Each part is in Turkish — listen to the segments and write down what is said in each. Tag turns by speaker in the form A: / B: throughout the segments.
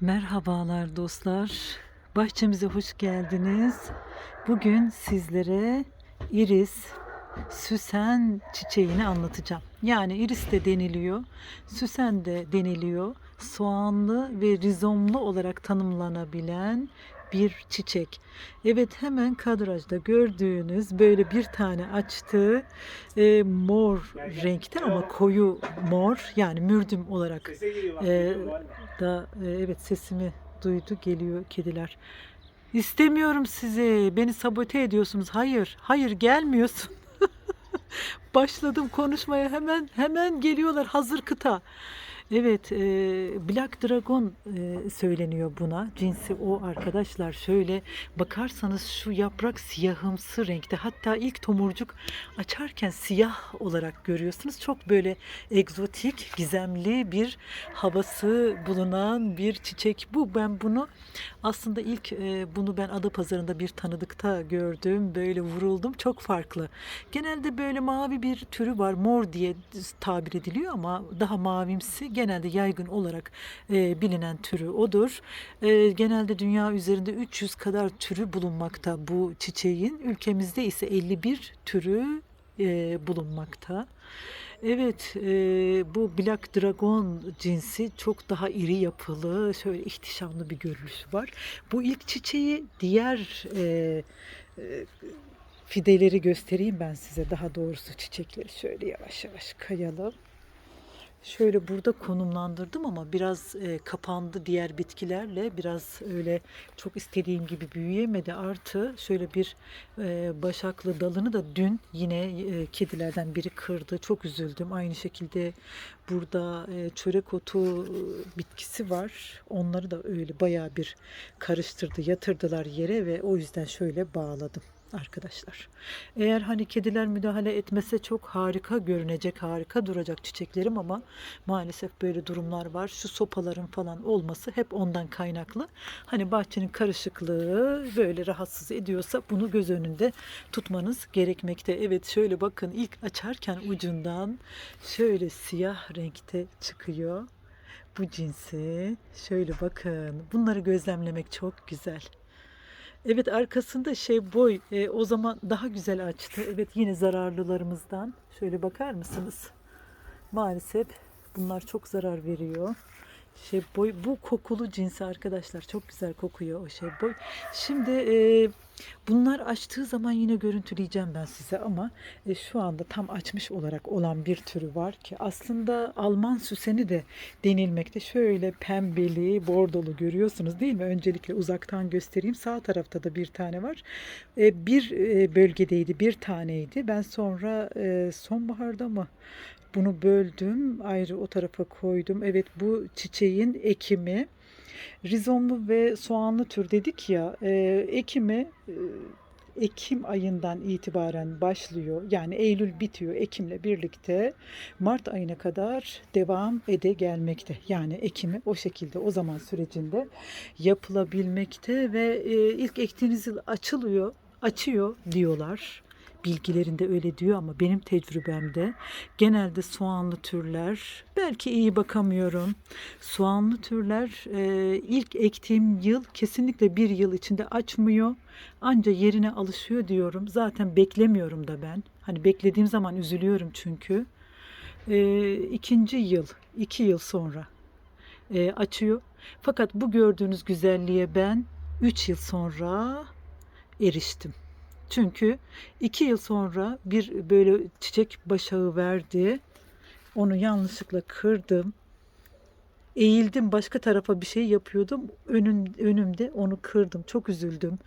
A: Merhabalar dostlar. Bahçemize hoş geldiniz. Bugün sizlere iris süsen çiçeğini anlatacağım. Yani iris de deniliyor, süsen de deniliyor. Soğanlı ve rizomlu olarak tanımlanabilen bir çiçek. Evet hemen kadrajda gördüğünüz böyle bir tane açtı e, mor renkte ama koyu mor yani mürdüm olarak e, da e, evet sesimi duydu geliyor kediler. İstemiyorum sizi. Beni sabote ediyorsunuz. Hayır, hayır gelmiyorsun. Başladım konuşmaya hemen hemen geliyorlar hazır kıta. Evet, e, Black Dragon e, söyleniyor buna. Cinsi o arkadaşlar. Şöyle bakarsanız şu yaprak siyahımsı renkte. Hatta ilk tomurcuk açarken siyah olarak görüyorsunuz. Çok böyle egzotik, gizemli bir havası bulunan bir çiçek bu. Ben bunu aslında ilk e, bunu ben Adapazarı'nda bir tanıdıkta gördüm. Böyle vuruldum. Çok farklı. Genelde böyle mavi bir türü var. Mor diye tabir ediliyor ama daha mavimsi genelde yaygın olarak e, bilinen türü odur. E, genelde dünya üzerinde 300 kadar türü bulunmakta bu çiçeğin. Ülkemizde ise 51 türü e, bulunmakta. Evet, e, bu Black Dragon cinsi çok daha iri yapılı, şöyle ihtişamlı bir görünüşü var. Bu ilk çiçeği diğer e, e, fideleri göstereyim ben size. Daha doğrusu çiçekleri şöyle yavaş yavaş kayalım. Şöyle burada konumlandırdım ama biraz e, kapandı diğer bitkilerle. Biraz öyle çok istediğim gibi büyüyemedi. Artı şöyle bir e, başaklı dalını da dün yine e, kedilerden biri kırdı. Çok üzüldüm. Aynı şekilde burada e, çörek otu e, bitkisi var. Onları da öyle bayağı bir karıştırdı, yatırdılar yere ve o yüzden şöyle bağladım arkadaşlar. Eğer hani kediler müdahale etmese çok harika görünecek, harika duracak çiçeklerim ama maalesef böyle durumlar var. Şu sopaların falan olması hep ondan kaynaklı. Hani bahçenin karışıklığı böyle rahatsız ediyorsa bunu göz önünde tutmanız gerekmekte. Evet şöyle bakın ilk açarken ucundan şöyle siyah renkte çıkıyor. Bu cinsi şöyle bakın bunları gözlemlemek çok güzel. Evet arkasında şey boy e, o zaman daha güzel açtı. Evet yine zararlılarımızdan. Şöyle bakar mısınız? Maalesef bunlar çok zarar veriyor. Şey boy bu kokulu cinsi arkadaşlar çok güzel kokuyor o şey boy. Şimdi e, bunlar açtığı zaman yine görüntüleyeceğim ben size ama e, şu anda tam açmış olarak olan bir türü var ki aslında Alman süseni de denilmekte. Şöyle pembeli, bordolu görüyorsunuz değil mi? Öncelikle uzaktan göstereyim. Sağ tarafta da bir tane var. E, bir e, bölgedeydi, bir taneydi. Ben sonra e, sonbaharda mı bunu böldüm, ayrı o tarafa koydum. Evet bu çiçeğin ekimi rizomlu ve soğanlı tür dedik ya. E, ekimi e, Ekim ayından itibaren başlıyor. Yani Eylül bitiyor Ekim'le birlikte Mart ayına kadar devam ede gelmekte. Yani ekimi o şekilde o zaman sürecinde yapılabilmekte ve e, ilk ektiğiniz yıl açılıyor, açıyor diyorlar bilgilerinde öyle diyor ama benim tecrübemde genelde soğanlı türler belki iyi bakamıyorum. Soğanlı türler e, ilk ektiğim yıl kesinlikle bir yıl içinde açmıyor. Anca yerine alışıyor diyorum. Zaten beklemiyorum da ben. Hani beklediğim zaman üzülüyorum çünkü. E, ikinci yıl, iki yıl sonra e, açıyor. Fakat bu gördüğünüz güzelliğe ben üç yıl sonra eriştim. Çünkü iki yıl sonra bir böyle çiçek başağı verdi. Onu yanlışlıkla kırdım. Eğildim başka tarafa bir şey yapıyordum. Önüm, önümde onu kırdım. Çok üzüldüm.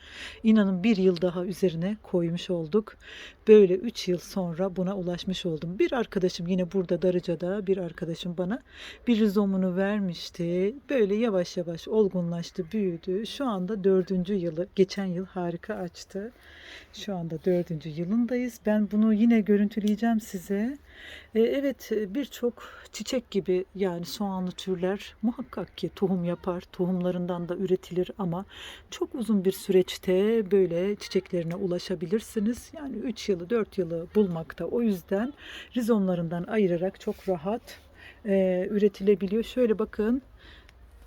A: İnanın bir yıl daha üzerine koymuş olduk. Böyle üç yıl sonra buna ulaşmış oldum. Bir arkadaşım yine burada Darıca'da bir arkadaşım bana bir rizomunu vermişti. Böyle yavaş yavaş olgunlaştı, büyüdü. Şu anda dördüncü yılı, geçen yıl harika açtı. Şu anda dördüncü yılındayız. Ben bunu yine görüntüleyeceğim size. E, evet birçok çiçek gibi yani soğanlı türler muhakkak ki tohum yapar. Tohumlarından da üretilir ama çok uzun bir süreçte böyle çiçeklerine ulaşabilirsiniz. Yani 3 yılı 4 yılı bulmakta. O yüzden rizomlarından ayırarak çok rahat e, üretilebiliyor. Şöyle bakın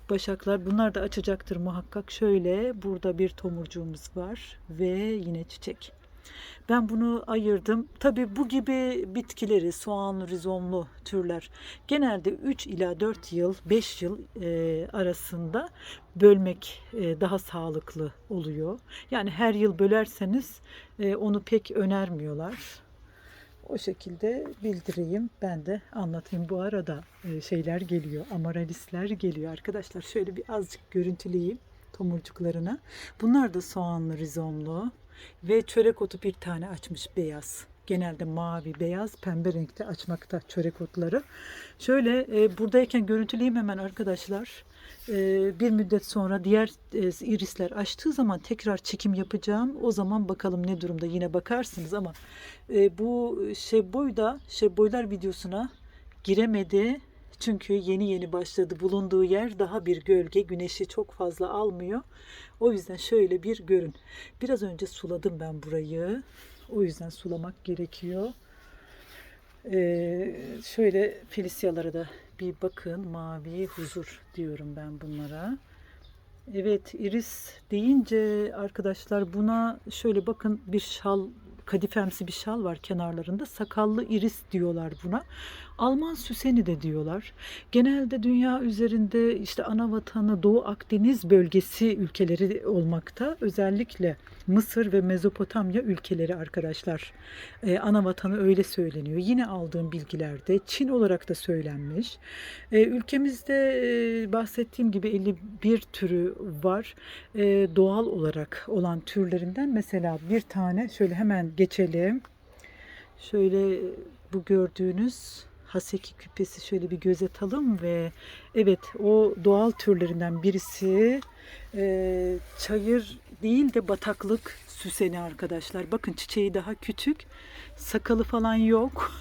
A: başaklar. Bunlar da açacaktır muhakkak. Şöyle burada bir tomurcuğumuz var ve yine çiçek. Ben bunu ayırdım. Tabii bu gibi bitkileri, soğan, rizomlu türler genelde 3 ila 4 yıl, 5 yıl e, arasında bölmek e, daha sağlıklı oluyor. Yani her yıl bölerseniz e, onu pek önermiyorlar. O şekilde bildireyim. Ben de anlatayım. Bu arada e, şeyler geliyor. Amaralisler geliyor arkadaşlar. Şöyle bir azıcık görüntüleyeyim tomurcuklarına. Bunlar da soğanlı rizomlu. Ve çörek otu bir tane açmış beyaz. Genelde mavi, beyaz, pembe renkte açmakta çörek otları. Şöyle e, buradayken görüntüleyeyim hemen arkadaşlar. E, bir müddet sonra diğer e, irisler açtığı zaman tekrar çekim yapacağım. O zaman bakalım ne durumda yine bakarsınız ama e, bu şebboy da şebboylar videosuna giremedi. Çünkü yeni yeni başladı. Bulunduğu yer daha bir gölge. Güneşi çok fazla almıyor. O yüzden şöyle bir görün. Biraz önce suladım ben burayı. O yüzden sulamak gerekiyor. Ee, şöyle Felisyalara da bir bakın. Mavi huzur diyorum ben bunlara. Evet iris deyince arkadaşlar buna şöyle bakın bir şal kadifemsi bir şal var kenarlarında. Sakallı iris diyorlar buna. Alman süseni de diyorlar. Genelde dünya üzerinde işte ana vatanı Doğu Akdeniz bölgesi ülkeleri olmakta. Özellikle Mısır ve Mezopotamya ülkeleri arkadaşlar. Ee, ana vatanı öyle söyleniyor. Yine aldığım bilgilerde Çin olarak da söylenmiş. Ee, ülkemizde e, bahsettiğim gibi 51 türü var. Ee, doğal olarak olan türlerinden mesela bir tane şöyle hemen geçelim. Şöyle bu gördüğünüz haseki küpesi şöyle bir göz atalım ve evet o doğal türlerinden birisi e, çayır değil de bataklık süseni arkadaşlar. Bakın çiçeği daha küçük. Sakalı falan yok.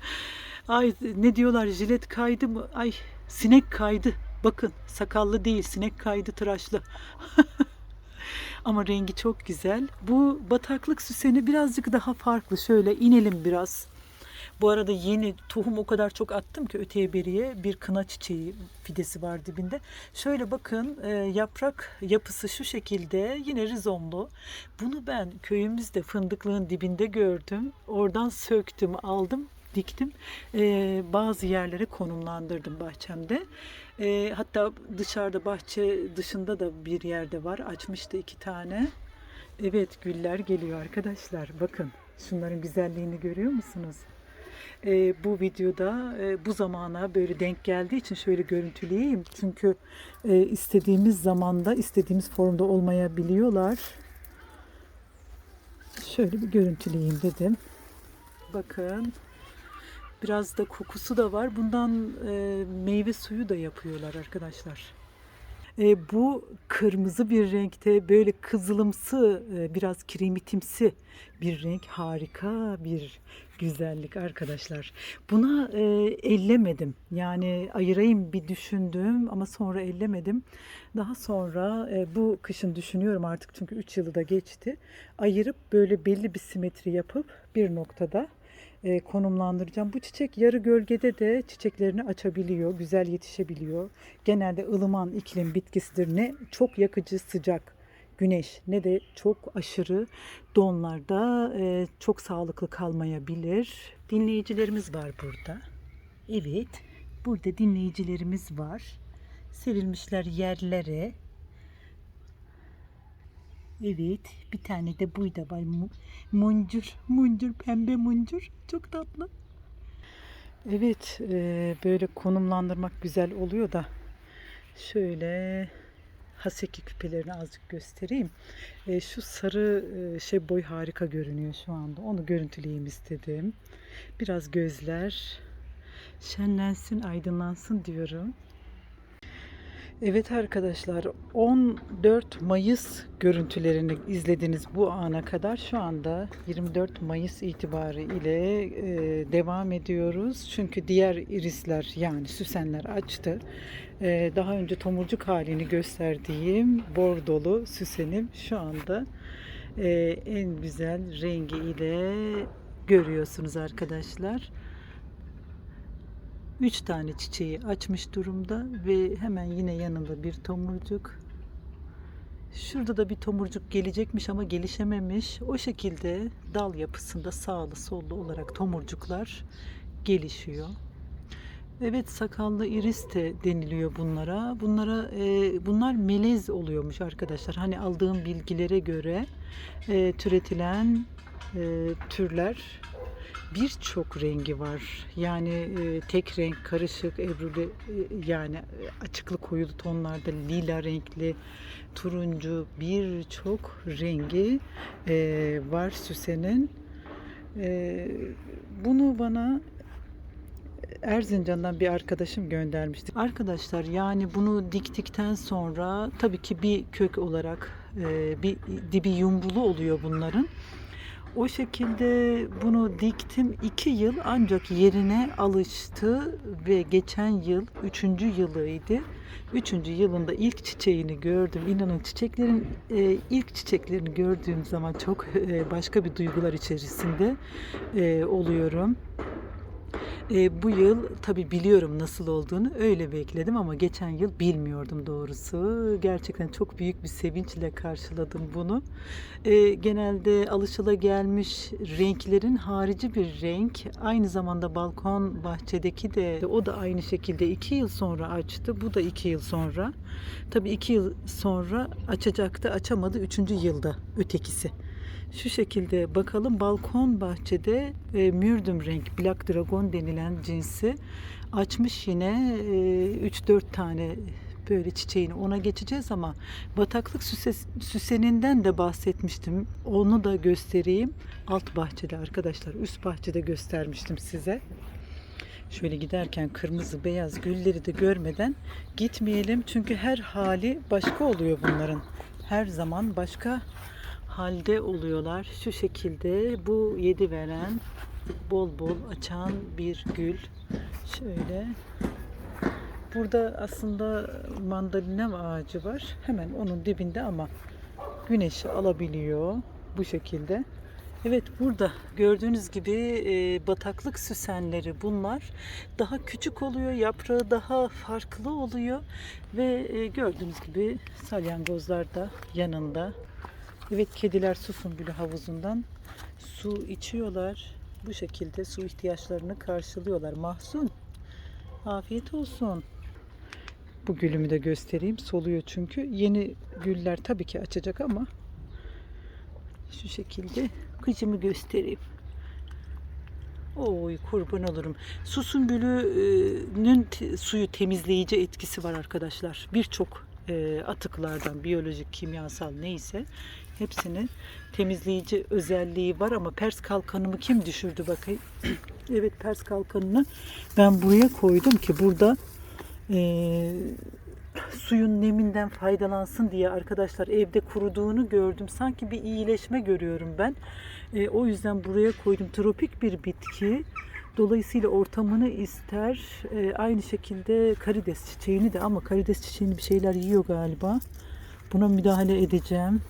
A: Ay ne diyorlar jilet kaydı mı? Ay sinek kaydı. Bakın sakallı değil sinek kaydı tıraşlı. Ama rengi çok güzel. Bu bataklık süseni birazcık daha farklı. Şöyle inelim biraz. Bu arada yeni tohum o kadar çok attım ki öteye beriye bir kına çiçeği fidesi var dibinde. Şöyle bakın e, yaprak yapısı şu şekilde yine rizomlu. Bunu ben köyümüzde fındıklığın dibinde gördüm. Oradan söktüm aldım diktim. E, bazı yerlere konumlandırdım bahçemde. E, hatta dışarıda bahçe dışında da bir yerde var. Açmıştı iki tane. Evet güller geliyor arkadaşlar. Bakın şunların güzelliğini görüyor musunuz? E, bu videoda e, bu zamana böyle denk geldiği için şöyle görüntüleyeyim. Çünkü e, istediğimiz zamanda istediğimiz formda olmayabiliyorlar. Şöyle bir görüntüleyeyim dedim. Bakın biraz da kokusu da var. Bundan e, meyve suyu da yapıyorlar arkadaşlar. E, bu kırmızı bir renkte böyle kızılımsı e, biraz kiremitimsi bir renk harika bir güzellik arkadaşlar. Buna e, ellemedim yani ayırayım bir düşündüm ama sonra ellemedim. Daha sonra e, bu kışın düşünüyorum artık çünkü 3 yılı da geçti. Ayırıp böyle belli bir simetri yapıp bir noktada e, konumlandıracağım. Bu çiçek yarı gölgede de çiçeklerini açabiliyor, güzel yetişebiliyor. Genelde ılıman iklim bitkisidir. Ne çok yakıcı sıcak güneş ne de çok aşırı donlarda e, çok sağlıklı kalmayabilir. Dinleyicilerimiz var burada. Evet, burada dinleyicilerimiz var. Serilmişler yerlere. Evet, bir tane de buyda var. Mu- Muncur, muncur, pembe muncur. Çok tatlı. Evet, e, böyle konumlandırmak güzel oluyor da şöyle haseki küpelerini azıcık göstereyim. E, şu sarı e, şey boy harika görünüyor şu anda. Onu görüntüleyeyim istedim. Biraz gözler şenlensin, aydınlansın diyorum. Evet arkadaşlar 14 Mayıs görüntülerini izlediniz bu ana kadar. Şu anda 24 Mayıs itibarı ile e, devam ediyoruz. Çünkü diğer irisler yani süsenler açtı. E, daha önce tomurcuk halini gösterdiğim bordolu süsenim şu anda e, en güzel rengi ile görüyorsunuz arkadaşlar. Üç tane çiçeği açmış durumda ve hemen yine yanında bir tomurcuk. Şurada da bir tomurcuk gelecekmiş ama gelişememiş. O şekilde dal yapısında sağlı sollu olarak tomurcuklar gelişiyor. Evet sakallı iris de deniliyor bunlara. Bunlara e, bunlar melez oluyormuş arkadaşlar. Hani aldığım bilgilere göre e, türetilen e, türler birçok rengi var. Yani e, tek renk, karışık, ebruli e, yani e, açıklı koyulu tonlarda lila renkli, turuncu birçok rengi e, var süsenin. E, bunu bana Erzincan'dan bir arkadaşım göndermişti. Arkadaşlar yani bunu diktikten sonra tabii ki bir kök olarak e, bir dibi yumbulu oluyor bunların. O şekilde bunu diktim. iki yıl ancak yerine alıştı ve geçen yıl üçüncü yılıydı. Üçüncü yılında ilk çiçeğini gördüm. İnanın çiçeklerin e, ilk çiçeklerini gördüğüm zaman çok e, başka bir duygular içerisinde e, oluyorum. E, bu yıl tabi biliyorum nasıl olduğunu öyle bekledim ama geçen yıl bilmiyordum doğrusu. Gerçekten çok büyük bir sevinçle karşıladım bunu. E, genelde alışılagelmiş renklerin harici bir renk. Aynı zamanda balkon bahçedeki de o da aynı şekilde iki yıl sonra açtı. Bu da iki yıl sonra. Tabi iki yıl sonra açacaktı açamadı üçüncü yılda ötekisi. Şu şekilde bakalım balkon bahçede e, mürdüm renk Black Dragon denilen cinsi açmış yine e, 3-4 tane böyle çiçeğini ona geçeceğiz ama bataklık süse, süseninden de bahsetmiştim. Onu da göstereyim. Alt bahçede arkadaşlar üst bahçede göstermiştim size. Şöyle giderken kırmızı beyaz gülleri de görmeden gitmeyelim. Çünkü her hali başka oluyor bunların. Her zaman başka halde oluyorlar. Şu şekilde bu yedi veren bol bol açan bir gül. Şöyle Burada aslında mandalina ağacı var. Hemen onun dibinde ama güneşi alabiliyor bu şekilde. Evet burada gördüğünüz gibi e, bataklık süsenleri bunlar daha küçük oluyor yaprağı daha farklı oluyor ve e, gördüğünüz gibi salyangozlar da yanında Evet kediler su sümbülü havuzundan su içiyorlar. Bu şekilde su ihtiyaçlarını karşılıyorlar. Mahzun. Afiyet olsun. Bu gülümü de göstereyim. Soluyor çünkü. Yeni güller tabii ki açacak ama şu şekilde kıcımı göstereyim. Oy kurban olurum. Su sümbülünün suyu temizleyici etkisi var arkadaşlar. Birçok e, atıklardan, biyolojik, kimyasal neyse hepsinin temizleyici özelliği var ama Pers kalkanımı kim düşürdü bakayım. evet Pers kalkanını ben buraya koydum ki burada e, suyun neminden faydalansın diye arkadaşlar evde kuruduğunu gördüm. Sanki bir iyileşme görüyorum ben. E, o yüzden buraya koydum. Tropik bir bitki. Dolayısıyla ortamını ister. E, aynı şekilde karides çiçeğini de ama karides çiçeğini bir şeyler yiyor galiba. Buna müdahale edeceğim.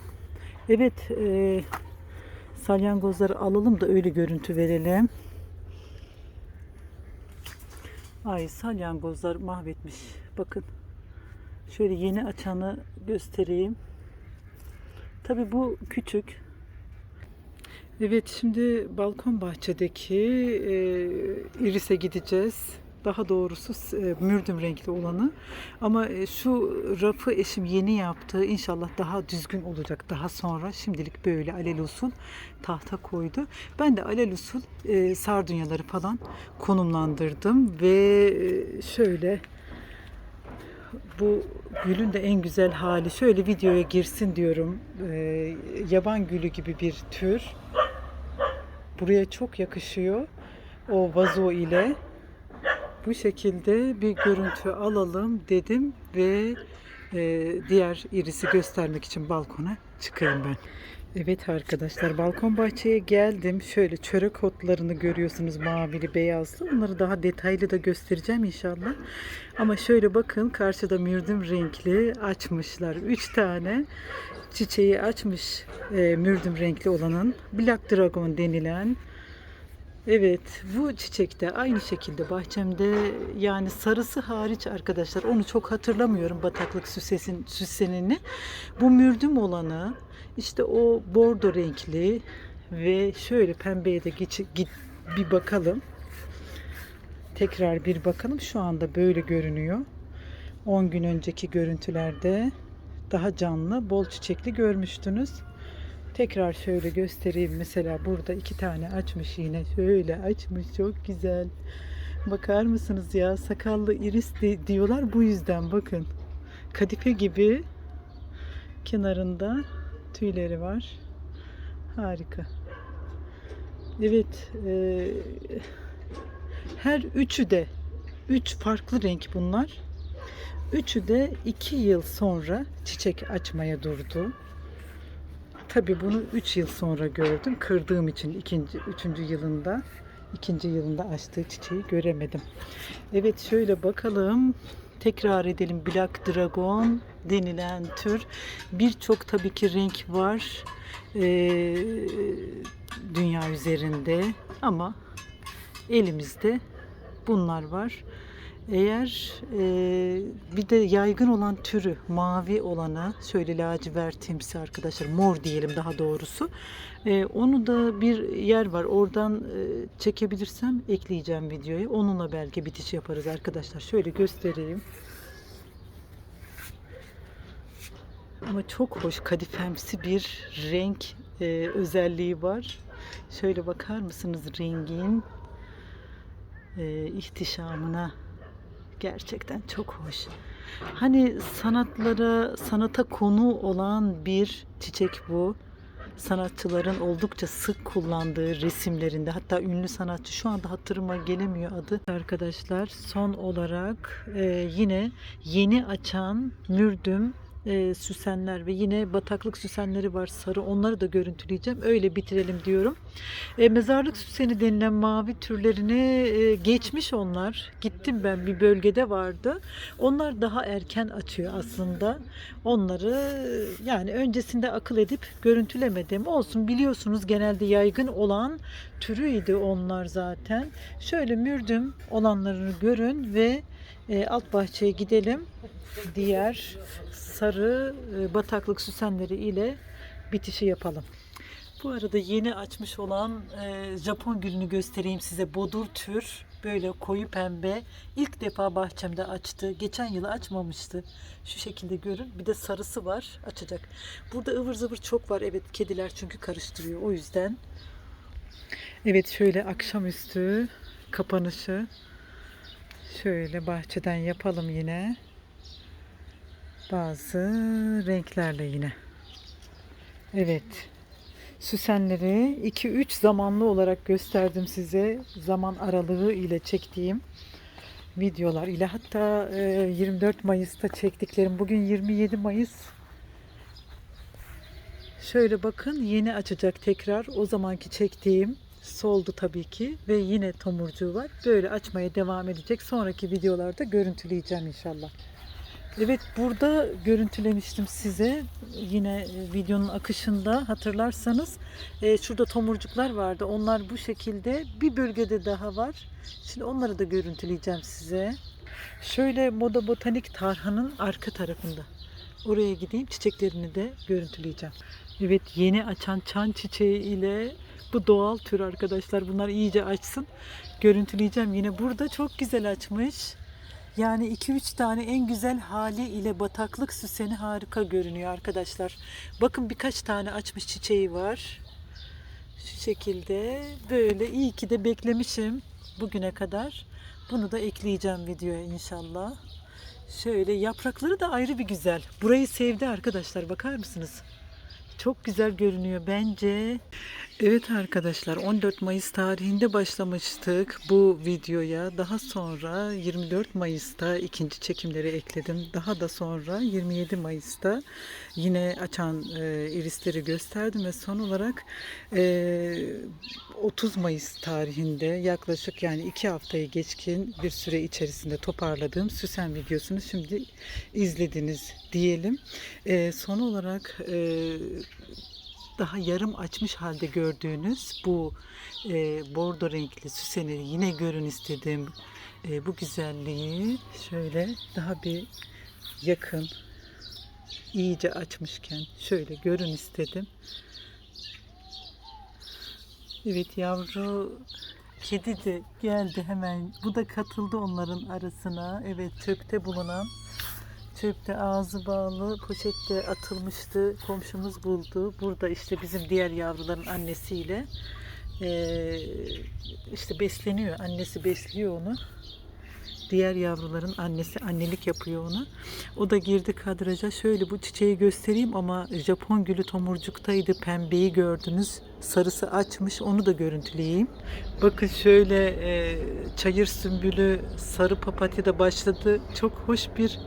A: Evet, e, salyangozları alalım da öyle görüntü verelim. Ay salyangozlar mahvetmiş. Bakın. Şöyle yeni açanı göstereyim. Tabi bu küçük. Evet şimdi balkon bahçedeki e, irise gideceğiz. Daha doğrusu e, mürdüm renkli olanı. Ama e, şu rafı eşim yeni yaptı. İnşallah daha düzgün olacak daha sonra. Şimdilik böyle alelusul tahta koydu. Ben de alelusul e, sardunyaları falan konumlandırdım ve şöyle bu gülün de en güzel hali şöyle videoya girsin diyorum. E, yaban gülü gibi bir tür. Buraya çok yakışıyor. O vazo ile bu şekilde bir görüntü alalım dedim ve e, diğer irisi göstermek için balkona çıkayım ben. Evet arkadaşlar balkon bahçeye geldim. Şöyle çörek otlarını görüyorsunuz mavili beyazlı. Onları daha detaylı da göstereceğim inşallah. Ama şöyle bakın karşıda mürdüm renkli açmışlar. 3 tane çiçeği açmış e, mürdüm renkli olanın. Black Dragon denilen Evet, bu çiçek de aynı şekilde bahçemde yani sarısı hariç arkadaşlar onu çok hatırlamıyorum bataklık süsesin süsenini. Bu mürdüm olanı işte o bordo renkli ve şöyle pembeye de geç, git bir bakalım. Tekrar bir bakalım. Şu anda böyle görünüyor. 10 gün önceki görüntülerde daha canlı, bol çiçekli görmüştünüz. Tekrar şöyle göstereyim. Mesela burada iki tane açmış yine. Şöyle açmış. Çok güzel. Bakar mısınız ya? Sakallı iris de- diyorlar bu yüzden bakın. Kadife gibi kenarında tüyleri var. Harika. Evet. e, her üçü de üç farklı renk bunlar. Üçü de iki yıl sonra çiçek açmaya durdu. Tabii bunu 3 yıl sonra gördüm. Kırdığım için ikinci, üçüncü yılında, ikinci yılında açtığı çiçeği göremedim. Evet şöyle bakalım. Tekrar edelim Black Dragon denilen tür. Birçok tabii ki renk var ee, dünya üzerinde ama elimizde bunlar var. Eğer e, bir de yaygın olan türü mavi olanı şöyle lacivertimsi arkadaşlar mor diyelim daha doğrusu. E, onu da bir yer var oradan e, çekebilirsem ekleyeceğim videoya. Onunla belki bitiş yaparız arkadaşlar. Şöyle göstereyim. Ama çok hoş kadifemsi bir renk e, özelliği var. Şöyle bakar mısınız rengin e, ihtişamına? Gerçekten çok hoş. Hani sanatlara, sanata konu olan bir çiçek bu. Sanatçıların oldukça sık kullandığı resimlerinde hatta ünlü sanatçı şu anda hatırıma gelemiyor adı. Arkadaşlar son olarak e, yine yeni açan mürdüm e, süsenler ve yine bataklık süsenleri var sarı onları da görüntüleyeceğim. Öyle bitirelim diyorum. E, mezarlık süseni denilen mavi türlerini e, geçmiş onlar. Gittim ben bir bölgede vardı. Onlar daha erken açıyor aslında. Onları e, yani öncesinde akıl edip görüntülemedim. Olsun biliyorsunuz genelde yaygın olan türüydü onlar zaten. Şöyle mürdüm olanlarını görün ve e, alt bahçeye gidelim. Diğer sarı e, bataklık süsenleri ile bitişi yapalım. Bu arada yeni açmış olan e, Japon gülünü göstereyim size. Bodur tür böyle koyu pembe. İlk defa bahçemde açtı. Geçen yıl açmamıştı. Şu şekilde görün. Bir de sarısı var. Açacak. Burada ıvır zıvır çok var. Evet kediler çünkü karıştırıyor. O yüzden. Evet şöyle akşamüstü kapanışı şöyle bahçeden yapalım yine. Bazı renklerle yine. Evet. Süsenleri 2-3 zamanlı olarak gösterdim size. Zaman aralığı ile çektiğim videolar ile hatta e, 24 Mayıs'ta çektiklerim. Bugün 27 Mayıs. Şöyle bakın yeni açacak tekrar. O zamanki çektiğim soldu tabii ki ve yine tomurcuğu var. Böyle açmaya devam edecek. Sonraki videolarda görüntüleyeceğim inşallah. Evet burada görüntülemiştim size. Yine e, videonun akışında hatırlarsanız e, şurada tomurcuklar vardı. Onlar bu şekilde bir bölgede daha var. Şimdi onları da görüntüleyeceğim size. Şöyle Moda Botanik Tarhan'ın arka tarafında. Oraya gideyim çiçeklerini de görüntüleyeceğim. Evet yeni açan çan çiçeği ile bu doğal tür arkadaşlar bunlar iyice açsın. Görüntüleyeceğim. Yine burada çok güzel açmış yani 2-3 tane en güzel hali ile bataklık süseni harika görünüyor arkadaşlar. Bakın birkaç tane açmış çiçeği var. Şu şekilde böyle iyi ki de beklemişim bugüne kadar. Bunu da ekleyeceğim videoya inşallah. Şöyle yaprakları da ayrı bir güzel. Burayı sevdi arkadaşlar bakar mısınız? Çok güzel görünüyor bence. Evet arkadaşlar 14 Mayıs tarihinde başlamıştık bu videoya. Daha sonra 24 Mayıs'ta ikinci çekimleri ekledim. Daha da sonra 27 Mayıs'ta yine açan e, irisleri gösterdim ve son olarak e, 30 Mayıs tarihinde yaklaşık yani iki haftayı geçkin bir süre içerisinde toparladığım süsen videosunu şimdi izlediniz diyelim. E, son olarak e, daha yarım açmış halde gördüğünüz bu e, bordo renkli süseni yine görün istedim. E, bu güzelliği şöyle daha bir yakın iyice açmışken şöyle görün istedim. Evet yavru kedi de geldi hemen. Bu da katıldı onların arasına. Evet çöpte bulunan çöpte ağzı bağlı poşette atılmıştı. Komşumuz buldu. Burada işte bizim diğer yavruların annesiyle eee, işte besleniyor. Annesi besliyor onu. Diğer yavruların annesi annelik yapıyor ona. O da girdi kadraja. Şöyle bu çiçeği göstereyim ama Japon gülü tomurcuktaydı. Pembeyi gördünüz. Sarısı açmış. Onu da görüntüleyeyim. Bakın şöyle e, çayır sümbülü sarı papatya da başladı. Çok hoş bir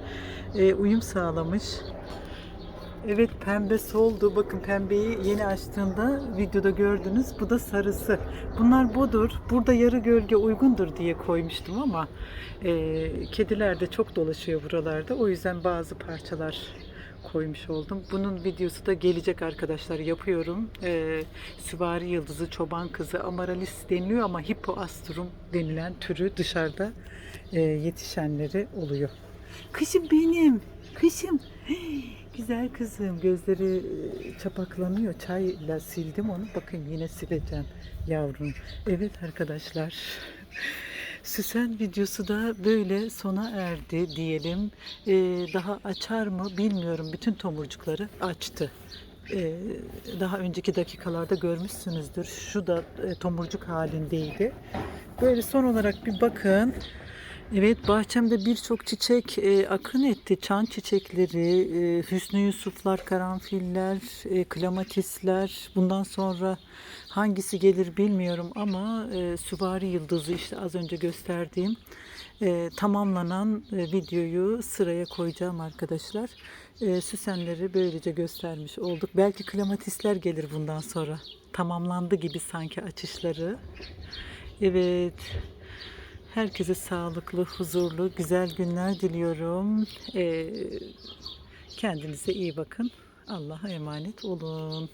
A: e, uyum sağlamış. Evet pembe soldu. Bakın pembeyi yeni açtığında videoda gördünüz. Bu da sarısı. Bunlar budur. Burada yarı gölge uygundur diye koymuştum ama e, kediler de çok dolaşıyor buralarda. O yüzden bazı parçalar koymuş oldum. Bunun videosu da gelecek arkadaşlar. Yapıyorum. E, süvari yıldızı, çoban kızı, amaralis deniliyor ama hippoastrum denilen türü dışarıda e, yetişenleri oluyor. Kışım benim. Kışım. Güzel kızım. Gözleri e, çapaklanıyor. Çayla sildim onu. Bakın yine sileceğim yavrum. Evet arkadaşlar. Süsen videosu da böyle sona erdi diyelim. Ee, daha açar mı bilmiyorum. Bütün tomurcukları açtı. Ee, daha önceki dakikalarda görmüşsünüzdür. Şu da e, tomurcuk halindeydi. Böyle son olarak bir bakın. Evet bahçemde birçok çiçek e, akın etti. Çan çiçekleri, e, Hüsnü Yusuflar, karanfiller, e, klematisler. Bundan sonra hangisi gelir bilmiyorum ama e, süvari yıldızı işte az önce gösterdiğim e, tamamlanan e, videoyu sıraya koyacağım arkadaşlar. E, süsenleri böylece göstermiş olduk. Belki klematisler gelir bundan sonra. Tamamlandı gibi sanki açışları. Evet. Herkese sağlıklı, huzurlu, güzel günler diliyorum. Ee, kendinize iyi bakın. Allah'a emanet olun.